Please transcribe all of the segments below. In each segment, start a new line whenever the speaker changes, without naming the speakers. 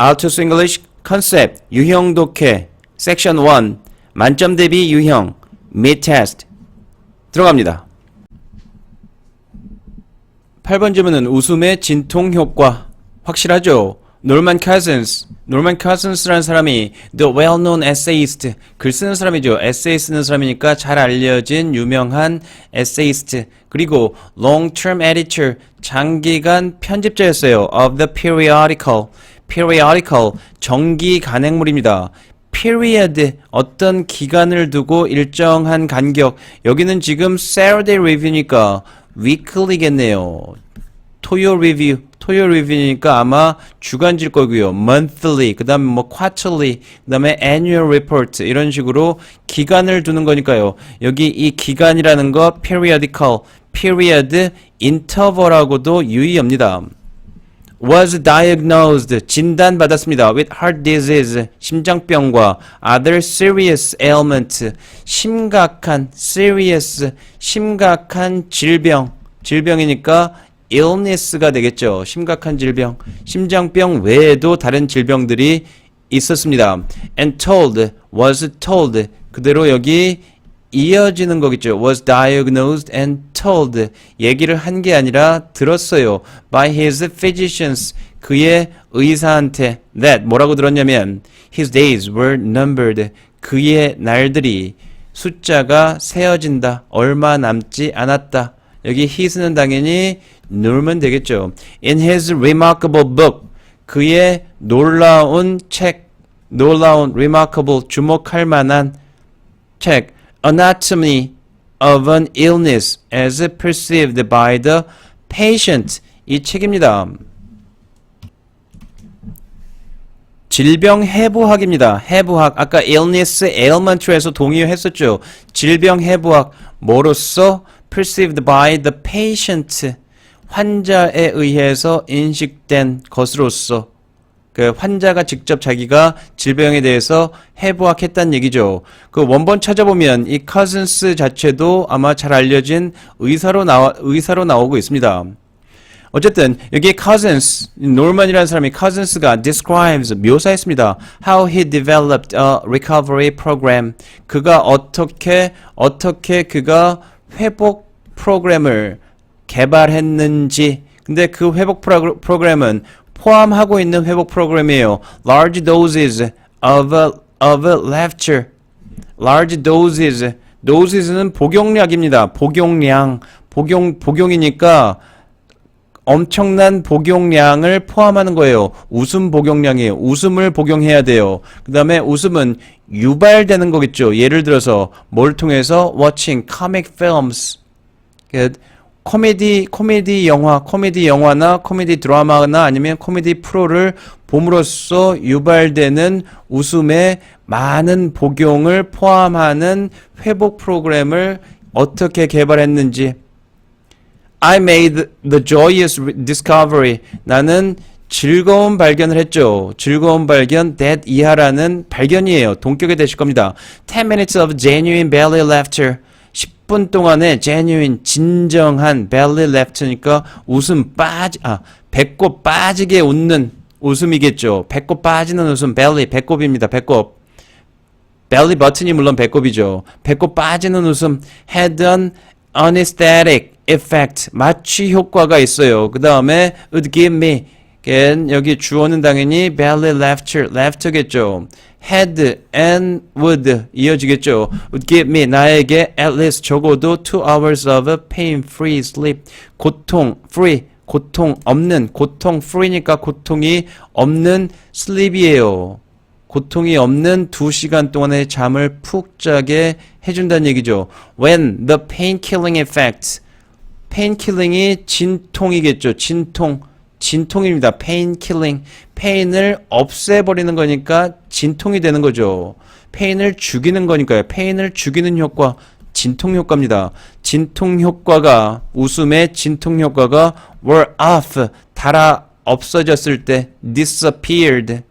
Altus English 컨셉 유형 독해. 섹션 1 만점 대비 유형. Mid test. 들어갑니다. 8번 질문은 웃음의 진통 효과. 확실하죠? 노만 카슨스 노만 카슨스라는 사람이 the well-known essayist. 글 쓰는 사람이죠. 에세이 쓰는 사람이니까 잘 알려진 유명한 에세이스트 그리고 long-term editor. 장기간 편집자였어요. of the periodical periodical 정기 간행물입니다. period 어떤 기간을 두고 일정한 간격 여기는 지금 Saturday review니까 weekly겠네요. 토요 리뷰, 토요 리뷰니까 아마 주간질 거고요. monthly, 그 다음에 뭐 quarterly, 그 다음에 annual report 이런 식으로 기간을 두는 거니까요. 여기 이 기간이라는 거 periodical, period, interval하고도 유의합니다. Was diagnosed 진단받았습니다. with heart disease 심장병과 other serious ailment 심각한 serious 심각한 질병 질병이니까 illness가 되겠죠. 심각한 질병 심장병 외에도 다른 질병들이 있었습니다. and told was told 그대로 여기 이어지는 거겠죠. was diagnosed and told 얘기를 한 게 아니라 들었어요. by his physicians 그의 의사한테 that 뭐라고 들었냐면 his days were numbered 그의 날들이 숫자가 세어진다. 얼마 남지 않았다. 여기 his는 당연히 놀면 되겠죠. in his remarkable book 그의 놀라운 책 놀라운 remarkable 주목할 만한 책 Anatomy of an Illness as Perceived by the Patient 이 책입니다. 질병 해부학입니다. 해부학 아까 illness, ailment에서 동의했었죠. 질병 해부학 뭐로써 perceived by the patient 환자에 의해서 인식된 것으로서 그 환자가 직접 자기가 질병에 대해서 해부학했다는 얘기죠. 그 원본 찾아보면 이 커즌스 자체도 아마 잘 알려진 의사로 나와 의사로 나오고 있습니다. 어쨌든 여기 cousins 노만이라는 사람이 cousins가 describes 묘사했습니다. How he developed a recovery program. 그가 어떻게 어떻게 그가 회복 프로그램을 개발했는지. 근데 그 회복 프로- 프로그램은 포함하고 있는 회복 프로그램이에요. Large doses of of laughter. Large doses. doses는 복용량입니다. 복용량. 복용 복용이니까 엄청난 복용량을 포함하는 거예요. 웃음 복용량이에요. 웃음을 복용해야 돼요. 그 다음에 웃음은 유발되는 거겠죠. 예를 들어서 뭘 통해서 watching comic films. 그 코미디 코미디 영화, 코미디 영화나 코미디 드라마나 아니면 코미디 프로를 봄으로써 유발되는 웃음의 많은 복용을 포함하는 회복 프로그램을 어떻게 개발했는지 I made the joyous discovery. 나는 즐거운 발견을 했죠. 즐거운 발견 that 이하라는 발견이에요. 동격이 되실 겁니다. 10 minutes of genuine belly laughter. 10분 동안의 genuine 진정한 belly laughter니까 웃음 빠지 아 배꼽 빠지게 웃는 웃음이겠죠. 배꼽 빠지는 웃음 belly 배꼽입니다. 배꼽. 벨리 버튼이 물론 배꼽이죠. 배꼽 빠지는 웃음 had an anesthetic effect 마취 효과가 있어요. 그 다음에 would give me again, 여기 주어는 당연히 belly laughter laughter겠죠. had and would 이어지겠죠. would give me 나에게 at least 적어도 two hours of pain free sleep 고통 free 고통 없는 고통 free니까 고통이 없는 sleep이에요. 고통이 없는 2시간 동안의 잠을 푹 자게 해준다는 얘기죠. When the pain-killing effect, pain-killing이 진통이겠죠. 진통, 진통입니다. pain-killing, pain을 없애버리는 거니까 진통이 되는 거죠. pain을 죽이는 거니까요. pain을 죽이는 효과, 진통 효과입니다. 진통 효과가, 웃음의 진통 효과가 were off, 달아 없어졌을 때, disappeared,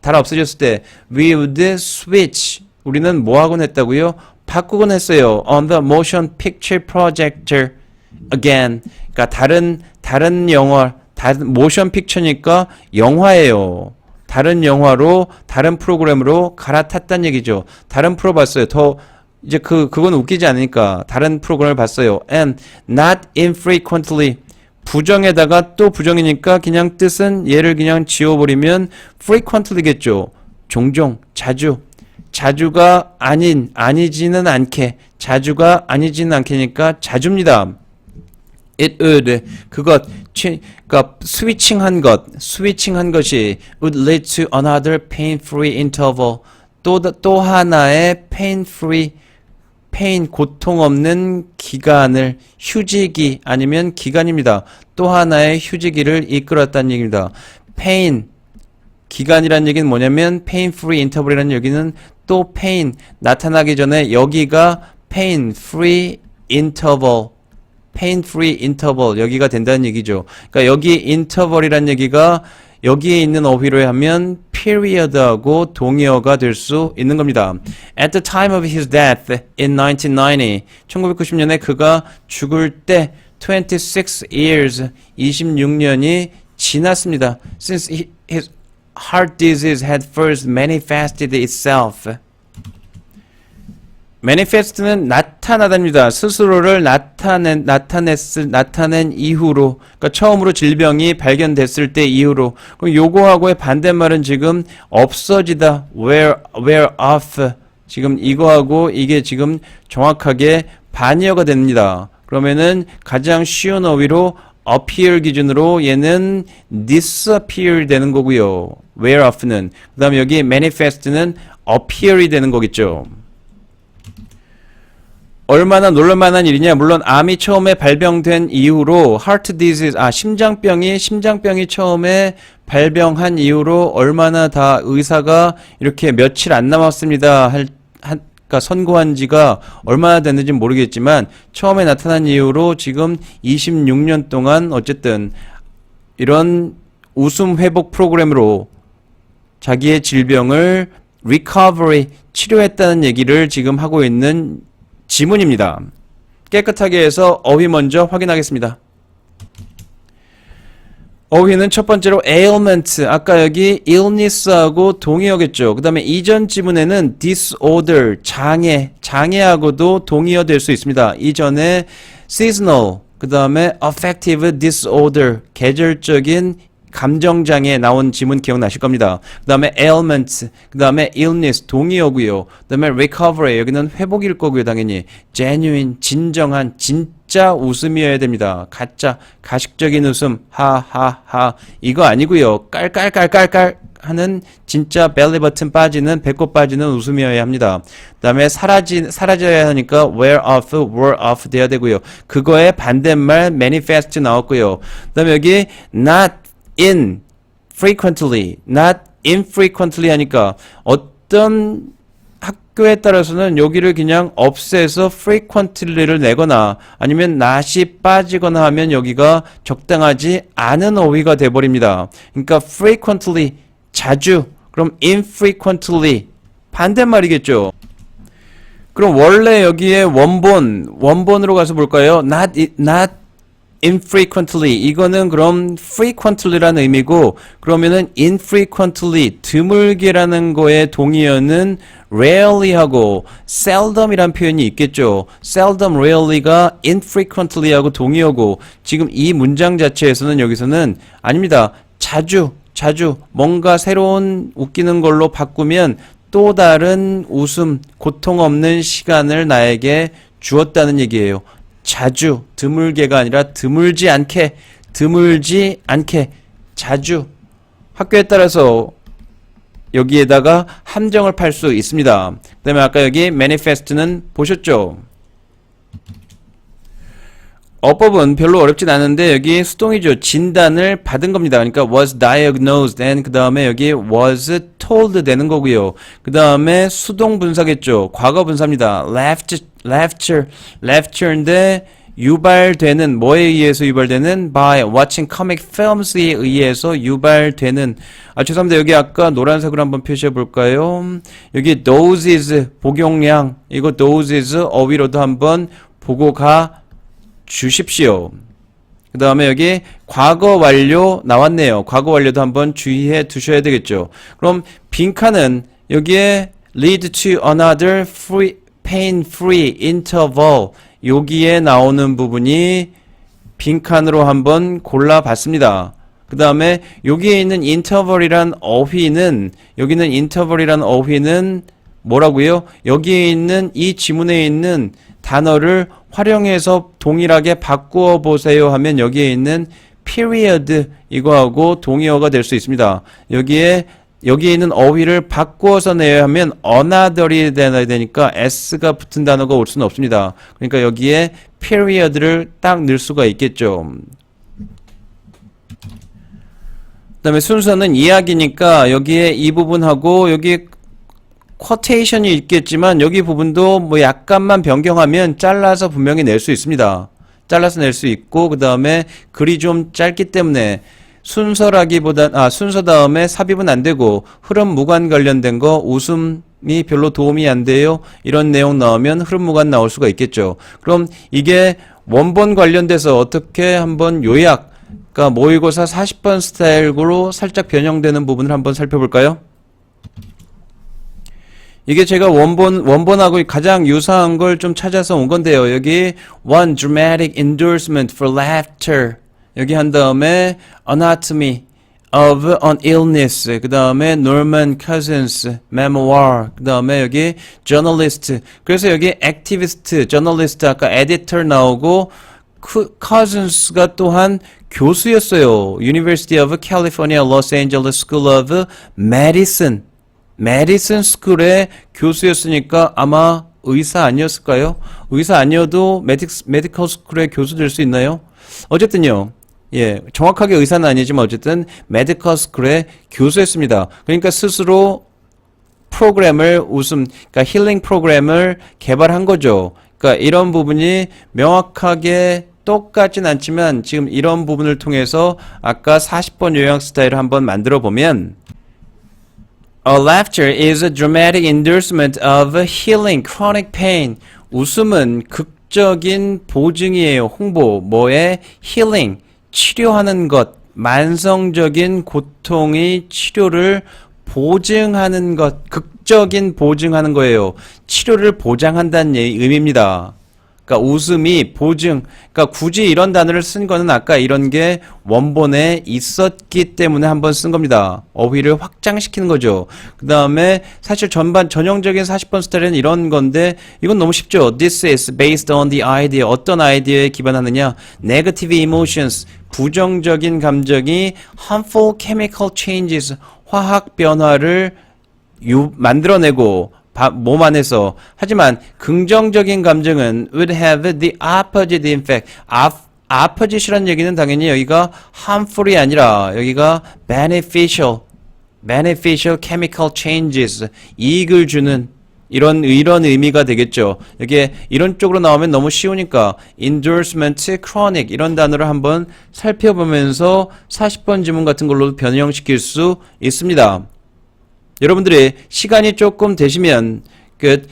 달아 없어졌을 때 we would switch 우리는 뭐 하곤 했다고요? 바꾸곤 했어요. on the motion picture projector again. 그러니까 다른 다른 영화 모션 픽처니까 영화예요. 다른 영화로 다른 프로그램으로 갈아탔다는 얘기죠. 다른 프로 봤어요. 더 이제 그 그건 웃기지 않으니까 다른 프로그램을 봤어요. and not infrequently 부정에다가 또 부정이니까 그냥 뜻은 얘를 그냥 지워버리면 frequently겠죠. 종종, 자주. 자주가 아닌, 아니지는 않게. 자주가 아니지는 않게니까 자주입니다. It would 그것 취, 그러니까 스위칭한 것 스위칭한 것이 would lead to another pain-free interval 또 또 하나의 pain-free pain 고통 없는 기간을 휴지기 아니면 기간입니다. 또 하나의 휴지기를 이끌었다는 얘기입니다. pain 기간이란 얘기는 뭐냐면 pain free interval이라는 얘기는 또 pain 나타나기 전에 여기가 pain free interval pain free interval 여기가 된다는 얘기죠. 그러니까 여기 interval이란 얘기가 여기에 있는 어휘로 하면 period하고 동의어가 될 수 있는 겁니다. At the time of his death in 1990, 1990년에 그가 죽을 때 26 years, 26년이 지났습니다. Since his heart disease had first manifested itself. Manifest는 나타나답니다. 스스로를 나타낸 나타냈을 나타낸 이후로 그러니까 처음으로 질병이 발견됐을 때 이후로 그럼 요거하고의 반대말은 지금 없어지다 wear wear off 지금 이거하고 이게 지금 정확하게 반이어가 됩니다. 그러면은 가장 쉬운 어휘로 appear 기준으로 얘는 disappear 되는 거고요. wear off는 그다음에 여기 manifest는 appear이 되는 거겠죠. 얼마나 놀랄만한 일이냐? 물론 암이 처음에 발병된 이후로 heart disease 아 심장병이 심장병이 처음에 발병한 이후로 얼마나 다 의사가 이렇게 며칠 안 남았습니다. 할 한, 그러니까 선고한 지가 얼마나 됐는지 모르겠지만 처음에 나타난 이후로 지금 26년 동안 어쨌든 이런 웃음 회복 프로그램으로 자기의 질병을 recovery 치료했다는 얘기를 지금 하고 있는 지문입니다. 깨끗하게 해서 어휘 먼저 확인하겠습니다. 어휘는 첫 번째로 ailment 아까 여기 illness하고 동의어겠죠. 그 다음에 이전 지문에는 disorder 장애 장애하고도 동의어 될 수 있습니다. 이전에 seasonal 그 다음에 affective disorder 계절적인 감정장애 나온 지문 기억나실 겁니다. 그 다음에 ailment, 그 다음에 illness, 동의어고요. 그 다음에 recovery, 여기는 회복일 거고요, 당연히. genuine, 진정한, 진짜 웃음이어야 됩니다. 가짜, 가식적인 웃음, 하하하. 이거 아니고요. 깔깔깔깔깔 하는 진짜 벨리 버튼 빠지는, 배꼽 빠지는 웃음이어야 합니다. 그 다음에 사라지, 사라져야 하니까 wear off, wore off 돼야 되고요. 그거의 반대말 manifest 나왔고요. 그 다음에 여기 not in frequently, not infrequently 하니까 어떤 학교에 따라서는 여기를 그냥 없애서 frequently를 내거나 아니면 not이 빠지거나 하면 여기가 적당하지 않은 어휘가 돼버립니다. 그러니까 frequently 자주 그럼 infrequently 반대말이겠죠. 그럼 원래 여기에 원본 원본으로 가서 볼까요? not not infrequently 이거는 그럼 frequently라는 의미고 그러면은 infrequently 드물게라는 거의 동의어는 rarely 하고 seldom이란 표현이 있겠죠. seldom rarely가 infrequently 하고 동의어고 지금 이 문장 자체에서는 여기서는 아닙니다. 자주 자주 뭔가 새로운 웃기는 걸로 바꾸면 또 다른 웃음, 고통 없는 시간을 나에게 주었다는 얘기예요. 자주, 드물게가 아니라 드물지 않게, 드물지 않게, 자주. 학교에 따라서 여기에다가 함정을 팔 수 있습니다. 그 다음에 아까 여기 manifest는 보셨죠? 어법은 별로 어렵진 않은데 여기 수동이죠. 진단을 받은 겁니다. 그러니까 was diagnosed and 그 다음에 여기 was told 되는 거고요. 그 다음에 수동 분사겠죠. 과거 분사입니다. left, lecture, lecture인데 유발되는 뭐에 의해서 유발되는 by watching comic films에 의해서 유발되는 아 죄송합니다 여기 아까 노란색으로 한번 표시해 볼까요 여기 doses 복용량 이거 doses 어휘로도 한번 보고 가 주십시오. 그그 다음에 여기 과거 완료 나왔네요. 과거 완료도 한번 주의해 두셔야 되겠죠. 그럼 빈칸은 여기에 lead to another free, pain-free interval 여기에 나오는 부분이 빈칸으로 한번 골라봤습니다. 그 다음에 여기에 있는 interval이란 어휘는 여기는 interval이란 어휘는 뭐라고요? 여기에 있는 이 지문에 있는 단어를 활용해서 동일하게 바꾸어 보세요 하면 여기에 있는 period 이거하고 동의어가 될 수 있습니다. 여기에 여기에 있는 어휘를 바꾸어서 내야 하면 another이 되야 되니까 s가 붙은 단어가 올 수는 없습니다. 그러니까 여기에 period를 딱 넣을 수가 있겠죠. 그 다음에 순서는 이야기니까 여기에 이 부분하고 여기 쿼테이션이 있겠지만 여기 부분도 뭐 약간만 변경하면 잘라서 분명히 낼 수 있습니다. 잘라서 낼 수 있고 그 다음에 글이 좀 짧기 때문에 순서라기보다 아 순서 다음에 삽입은 안 되고 흐름 무관 관련된 거 웃음이 별로 도움이 안 돼요. 이런 내용 나오면 흐름 무관 나올 수가 있겠죠. 그럼 이게 원본 관련돼서 어떻게 한번 요약 그러니까 모의고사 40번 스타일로 살짝 변형되는 부분을 한번 살펴볼까요? 이게 제가 원본, 원본하고 가장 유사한 걸 좀 찾아서 온 건데요. 여기 one dramatic endorsement for laughter. 여기 한 다음에 anatomy of an illness. 그 다음에 Norman Cousins memoir. 그 다음에 여기 journalist. 그래서 여기 activist, journalist 아까 editor 나오고 그 Cousins가 또한 교수였어요. University of California, Los Angeles School of Medicine. 메디슨 스쿨의 교수였으니까 아마 의사 아니었을까요? 의사 아니어도 메딕, 메디컬 스쿨의 교수 될 수 있나요? 어쨌든요. 예, 정확하게 의사는 아니지만 어쨌든 메디컬 스쿨의 교수였습니다. 그러니까 스스로 프로그램을 웃음, 그러니까 힐링 프로그램을 개발한 거죠. 그러니까 이런 부분이 명확하게 똑같진 않지만 지금 이런 부분을 통해서 아까 40번 요약 스타일을 한번 만들어 보면 A laughter is a dramatic endorsement of healing chronic pain. 웃음은 극적인 보증이에요. 홍보. 뭐에? healing. 치료하는 것. 만성적인 고통의 치료를 보증하는 것. 극적인 보증하는 거예요. 치료를 보장한다는 예- 의미입니다. 그러니까 웃음이 보증. 그러니까 굳이 이런 단어를 쓴 거는 아까 이런 게 원본에 있었기 때문에 한번 쓴 겁니다. 어휘를 확장시키는 거죠. 그 다음에 사실 전반 전형적인 40번 스타일은 이런 건데 이건 너무 쉽죠. This is based on the idea. 어떤 아이디어에 기반하느냐? Negative emotions. 부정적인 감정이 harmful chemical changes. 화학 변화를 유, 만들어내고 바- 몸 안에서 하지만 긍정적인 감정은 would have the opposite effect. 아, opposite이라는 얘기는 당연히 여기가 harmful이 아니라 여기가 beneficial, beneficial chemical changes 이익을 주는 이런 이런 의미가 되겠죠. 여기에 이런 쪽으로 나오면 너무 쉬우니까 endorsement, chronic 이런 단어를 한번 살펴보면서 40번 지문 같은 걸로 변형시킬 수 있습니다. 여러분들이 시간이 조금 되시면 그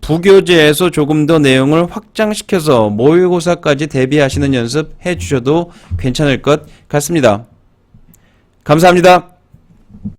부교재에서 조금 더 내용을 확장시켜서 모의고사까지 대비하시는 연습 해 주셔도 괜찮을 것 같습니다. 감사합니다.